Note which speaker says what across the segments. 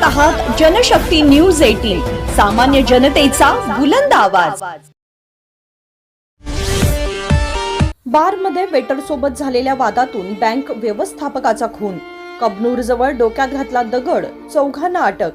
Speaker 1: पाहत आहात Janshakti news eighteen सामान्य जनतेचा बुलंद आवाज. बारमध्ये वेटरसोबत झालेल्या वादातून बँक व्यवस्थापकाचा खून. कबनूर जवळ डोक्यात घातला दगड चौघांना अटक.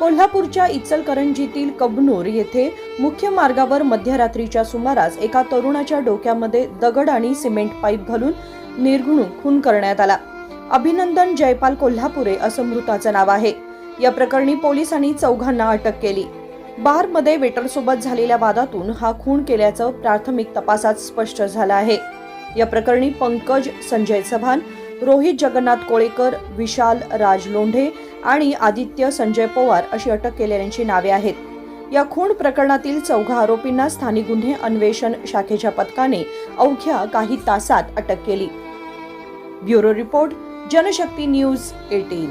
Speaker 1: कोल्हापूरच्या इचलकरंजीतील कबनूर येथे मुख्य मार्गावर मध्यरात्रीच्या सुमारास एका तरुणाच्या डोक्यामध्ये दगड आणि सिमेंट पाईप घालून निर्घुणून खून करण्यात आला. अभिनंदन जयपाल कोल्हापुरे असं मृताचं नाव आहे. या प्रकरणी पोलिसांनी चौघांना अटक केली. बारमध्ये वेटरसोबत झालेल्या वादातून हा खून केल्याचं प्राथमिक तपासात स्पष्ट झालं आहे. या प्रकरणी पंकज संजय चव्हाण रोहित जगन्नाथ कोळेकर विशाल राज लोंढे आणि आदित्य संजय पवार अशी अटक केलेल्यांची नावे आहेत. या खून प्रकरणातील चौघा आरोपींना स्थानिक गुन्हे अन्वेषण शाखेच्या पथकाने अवघ्या काही तासात अटक केली. Bureau report Janshakti news eighteen.